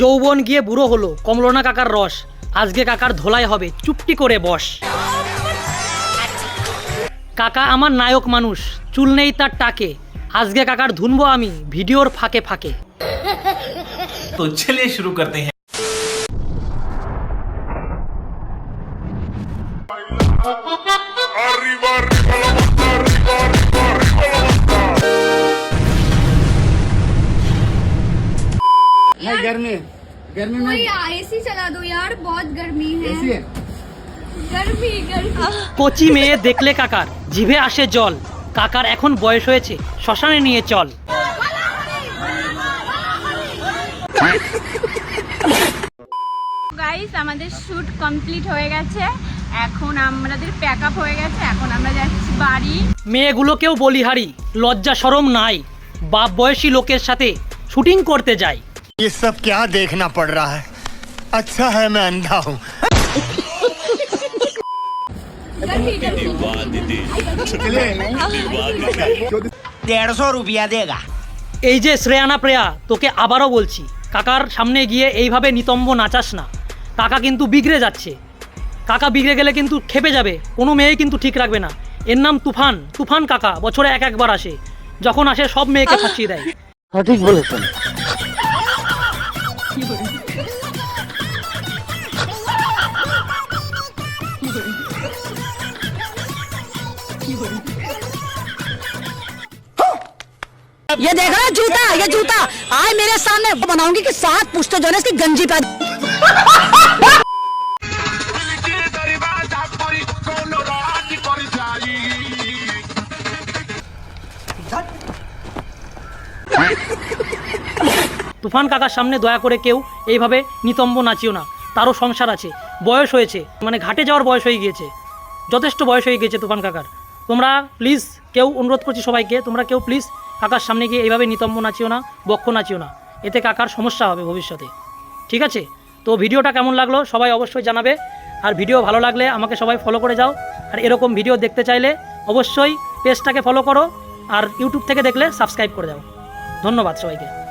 যৌবন গিয়ে বুড়ো হলো কমলনা কাকার রস। আজকে কাকার ধোলাই হবে চুপটি করে বস। কাকা আমার নায়ক মানুষ চুল নেই তার টাকে। আজকে কাকার ধুনবো আমি ভিডিওর ফাঁকে ফাঁকে। তো ছেলে শুরু করতে হ্যাঁ। है गर्मी गर्मी में कोई एसी चला दो यार बहुत गर्मी है ऐसी है गर्मी गर्मी কচি মেয়ে দেখলে কাকার জিভে আসে জল কাকার এখন বয়স হয়েছে শ্মশানে নিয়ে চল গাইস আমাদের শ্যুট কমপ্লিট হয়ে গেছে এখন আমাদের প্যাক আপ হয়ে গেছে এখন আমরা যাচ্ছি বাড়ি মেয়েগুলোকেও বলিহারি লজ্জা সরম নাই বাপ বয়সী লোকের সাথে শুটিং করতে যায় ये सब क्या देखना पड़ रहा है अच्छा है मैं अंधा हूँ गर्मी गर्मी डेढ़ सौ रुपया देगा এই যে শ্রেয়ানা প্রেয়া তোকে আবারও বলছি কাকার সামনে গিয়ে এইভাবে নিতম্ব নাচাস না কাকা কিন্তু বিগড়ে যাচ্ছে কাকা বিগড়ে গেলে কিন্তু খেপে যাবে কোনো মেয়ে কিন্তু ঠিক রাখবে না এর নাম তুফান তুফান কাকা বছরে এক একবার আসে যখন আসে সব মেয়েকে ফাঁসিয়ে দেয় ये देखा ना जूता ये जूता आए मेरे सामने बनाऊंगी कि सात पुश्ते जो है ना इसकी गंजी पे তুফান কাকার সামনে দয়া করে কেউ এইভাবে নিতম্ব নাচিও না তারও সংসার আছে বয়স হয়েছে মানে ঘাটে যাওয়ার বয়স হয়ে গিয়েছে যথেষ্ট বয়স হয়ে গিয়েছে তুফান কাকার তোমরা প্লিজ কেউ অনুরোধ করছি সবাইকে, তোমরা কেউ প্লিজ কাকার সামনে গিয়ে এইভাবে নিতম্ব নাচিও না, বক্ষ নাচিও না। এতে কাকার সমস্যা হবে ভবিষ্যতে। ঠিক আছে? তো ভিডিওটা কেমন লাগল সবাই অবশ্যই জানাবে। আর ভিডিও ভালো লাগলে আমাকে সবাই ফলো করে যাও। আর এরকম ভিডিও দেখতে চাইলে অবশ্যই পেজটাকে ফলো করো। আর ইউটিউব থেকে দেখলে সাবস্ক্রাইব করে দাও। ধন্যবাদ সবাইকে।